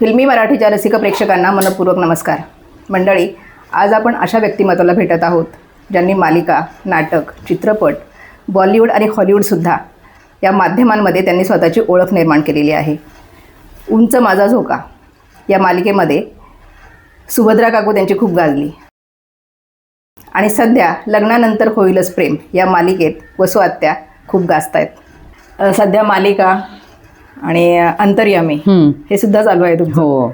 फिल्मी मराठीच्या रसिक प्रेक्षकांना मनपूर्वक नमस्कार. मंडळी आज आपण अशा व्यक्तिमत्वाला भेटत आहोत ज्यांनी मालिका नाटक चित्रपट बॉलिवूड आणि हॉलिवूडसुद्धा या माध्यमांमध्ये त्यांनी स्वतःची ओळख निर्माण केलेली आहे. उंच माझा झोका या मालिकेमध्ये सुभद्रा काकू त्यांची खूप गाजली. आणि सध्या लग्नानंतर होईलच प्रेम या मालिकेत वसुआत्या खूप गाजत आहेत सध्या मालिका आणि अंतर्यामी. हे सुद्धा चालू आहे तुमचं. हो.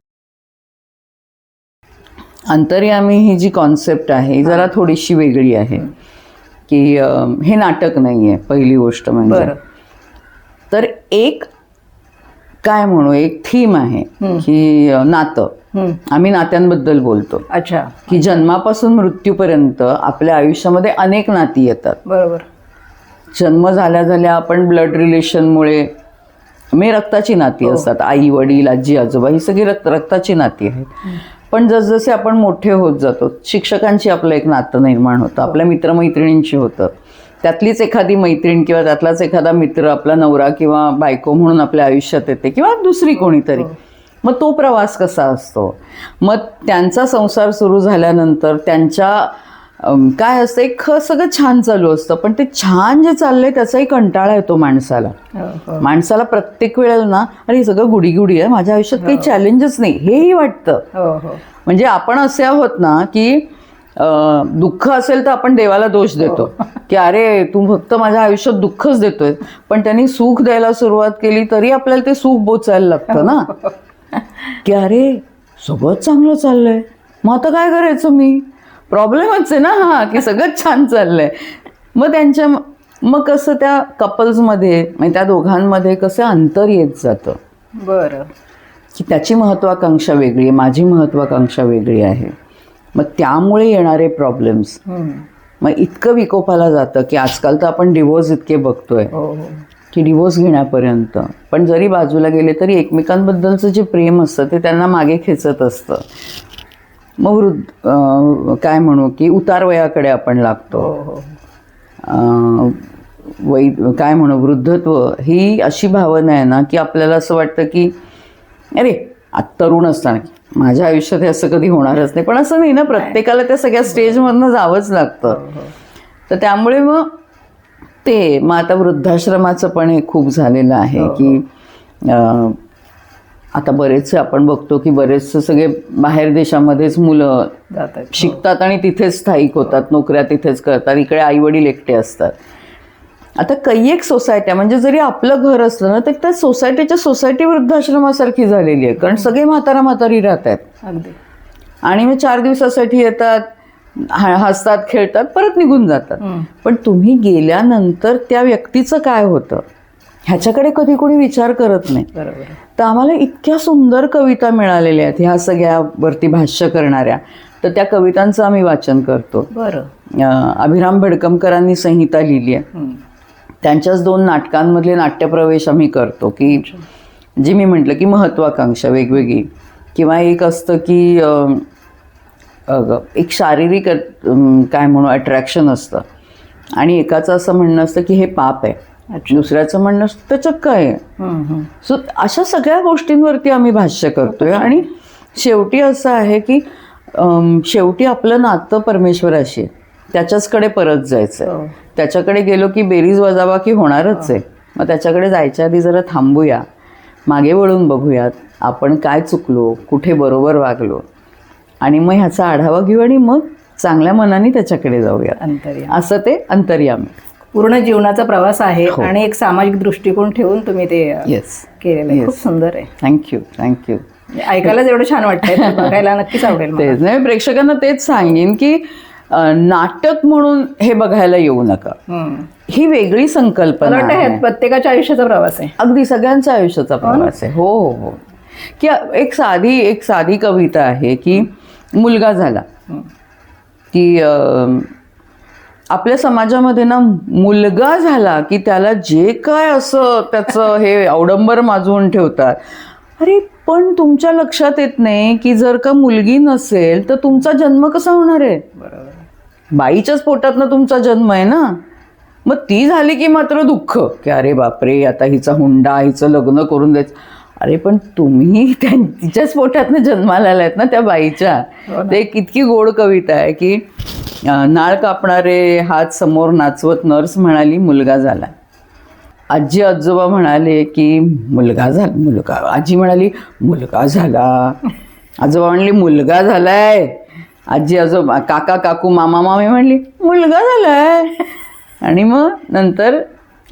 अंतर्यामी ही जी कॉन्सेप्ट आहे जरा थोडीशी वेगळी आहे. की हे नाटक नाही आहे पहिली गोष्ट म्हणजे. बरं. तर एक काय म्हणू एक थीम आहे. की नातं. आम्ही नात्यांबद्दल बोलतो. अच्छा. की जन्मापासून मृत्यूपर्यंत आपल्या आयुष्यामध्ये अनेक नाती येतात. बरोबर. जन्म झाल्या झाल्या आपण ब्लड रिलेशनमुळे मी रक्ताची नाती असतात आई वडील आजी आजोबा ही सगळी रक्त रक्ताची नाती आहेत. पण जसजसे आपण मोठे होत जातो शिक्षकांची आपलं एक नातं निर्माण होतं आपल्या मित्रमैत्रिणींची होतं. त्यातलीच एखादी मैत्रीण किंवा त्यातलाच एखादा मित्र आपला नवरा किंवा बायको म्हणून आपल्या आयुष्यात येते किंवा दुसरी कोणीतरी. मग तो प्रवास कसा असतो? मग त्यांचा संसार सुरू झाल्यानंतर त्यांच्या काय असतं एक ख- सगळं छान चालू असतं पण ते छान जे चाललंय त्याचाही कंटाळा येतो माणसाला. हो, हो. माणसाला प्रत्येक वेळेला ना अरे हे सगळं गुडी गुडी आहे माझ्या आयुष्यात काही चॅलेंजच नाही हेही वाटतं. हो हो. म्हणजे आपण असे आहोत ना की दुःख असेल तर आपण देवाला दोष देतो. की अरे तू फक्त माझ्या आयुष्यात दुःखच देतोय पण त्यांनी सुख द्यायला सुरुवात केली तरी आपल्याला ते सुख बोचायला लागतं ना. की अरे सगळंच चांगलं चाललंय. मग आता काय करायचं मी? प्रॉब्लेमच आहे ना हा की सगळंच छान चाललंय. मग त्यांच्या मग कसं त्या कपल्समध्ये म्हणजे त्या दोघांमध्ये कसं अंतर येत जातं? बरं. की त्याची महत्त्वाकांक्षा वेगळी आहे माझी महत्त्वाकांक्षा वेगळी आहे. मग त्यामुळे येणारे प्रॉब्लेम्स. मग इतकं विकोपाला जातं की आजकाल तर आपण डिवोर्स इतके बघतोय. हो हो. की डिवोर्स घेण्यापर्यंत. पण जरी बाजूला गेले तरी एकमेकांबद्दलचं जे प्रेम असतं ते त्यांना मागे खेचत असतं. मग वृद्ध काय म्हणू की उतारवयाकडे आपण लागतो. हो हो. वै काय म्हणू वृद्धत्व ही अशी भावना आहे ना की आपल्याला असं वाटतं की अरे तरुण असताना माझ्या आयुष्यात हे असं कधी होणारच नाही. पण असं नाही ना प्रत्येकाला त्या सगळ्या स्टेजमधनं जावंच लागतं. तर त्यामुळे मग ते मग आता वृद्धाश्रमाचं पण हे खूप झालेलं आहे की आता बरेचसे आपण बघतो की बरेचसे सगळे बाहेर देशामध्येच मुलं आहेत शिकतात आणि तिथेच स्थायिक होतात नोकऱ्या तिथेच करतात इकडे आई वडील एकटे असतात. आता कैयक सोसायट्या म्हणजे जरी आपलं घर असलं ना तर त्या सोसायटीच्या सोसायटी वृद्धाश्रमासारखी झालेली आहे कारण सगळे म्हातारा म्हातारी राहत आहेत. अगदी. आणि मग चार दिवसासाठी येतात हा- हसतात खेळतात परत निघून जातात. पण तुम्ही गेल्यानंतर त्या व्यक्तीचं काय होतं? ह्याच्याकडे कधी कोणी विचार करत नाही. बरोबर. तर आम्हाला इतक्या सुंदर कविता मिळालेल्या आहेत ह्या सगळ्यावरती भाष्य करणाऱ्या. तर त्या कवितांचं आम्ही वाचन करतो. बरं. अभिराम भडकमकरांनी संहिता लिहिली आहे. त्यांच्याच दोन नाटकांमधले नाट्यप्रवेश आम्ही करतो की जे मी म्हटलं की महत्त्वाकांक्षा वेगवेगळी. किंवा एक असतं की एक शारीरिक काय म्हणू अट्रॅक्शन असतं. आणि एकाचं असं म्हणणं असतं की हे पाप आहे. दुसऱ्याचं म्हणणं त्याच्यात काय आहे. सो अशा सगळ्या गोष्टींवरती आम्ही भाष्य करतोय. आणि शेवटी असं आहे की शेवटी आपलं नातं परमेश्वराशी आहे. त्याच्याचकडे परत जायचं हो. आहे त्याच्याकडे गेलो की बेरीज वजाबाकी होणारच आहे. मग त्याच्याकडे जायच्या आधी जरा थांबूया. मागे वळून बघूयात आपण काय चुकलो कुठे बरोबर वागलो. आणि मग ह्याचा आढावा घेऊ आणि मग चांगल्या मनाने त्याच्याकडे जाऊया असं ते अंतर्यामी. पूर्ण जीवनाचा प्रवास आहे आणि एक सामाजिक दृष्टिकोन ठेवून तुम्ही ते अ, येस केलेलं आहे. खूप सुंदर आहे. थँक्यू थँक्यू ऐकायलाच एवढं छान वाटतंय तर बघायला नक्कीच आवडेल मला. तेच. नाही प्रेक्षकांना तेच सांगेन की अं, नाटक म्हणून हे बघायला येऊ नका. हम्म. ही वेगळी मला संकल्पना वाटतं आहे. हे प्रत्येकाच्या आयुष्याचा प्रवास आहे. अगदी सगळ्यांच्या आयुष्याचा प्रवास आहे. हो हो हो. की एक साधी एक साधी कविता आहे की मुलगा झाला. की अं, आपल्या समाजामध्ये ना मुलगा झाला की त्याला जे काय असं त्याचं हे अवडंबर माजवून ठेवतात. अरे पण तुमच्या लक्षात येत नाही की जर का मुलगी नसेल तर तुमचा जन्म कसा होणार आहे? बरोबर. बाईच्याच पोटातनं तुमचा जन्म आहे ना? मग ती झाली की मात्र दुःख. की अरे बापरे आता हिचा हुंडा हिचं लग्न करून द्यायचं. अरे पण तुम्ही तिच्याच पोटातनं जन्माला आलात ना त्या बाईच्या. ते एक इतकी गोड कविता आहे की नाळ कापणारे हात समोर नाचवत नर्स म्हणाली मुलगा झाला. आजी आजोबा म्हणाले की मुलगा झाला मुलगा. आजी म्हणाली मुलगा झाला. आजोबा म्हणले मुलगा झालाय. आजी आजोबा काका काकू मामा मामी म्हणली मुलगा झालाय. आणि मग नंतर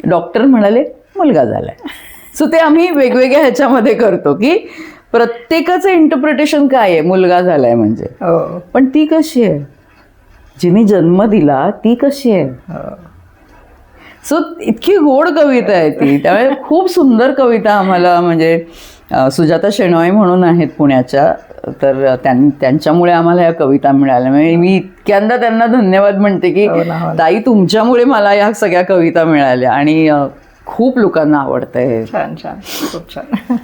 डॉक्टर म्हणाले मुलगा झालाय. सो ते आम्ही वेगवेगळ्या ह्याच्यामध्ये करतो की प्रत्येकाचं इंटरप्रिटेशन काय आहे? मुलगा झालाय म्हणजे. हो. पण ती कशी आहे? जिने जन्म दिला ती कशी आहे? सो इतकी गोड कविता आहे ती. त्यामुळे खूप सुंदर कविता आम्हाला म्हणजे सुजाता शेणॉय म्हणून आहेत पुण्याच्या. तर त्यां त्यांच्यामुळे आम्हाला या कविता मिळाल्या. म्हणजे मी इतक्यांदा त्यांना धन्यवाद म्हणते की हो हो. ताई तुमच्यामुळे मला या सगळ्या कविता मिळाल्या. आणि खूप लोकांना आवडतं हे. छान छान. खूप छान.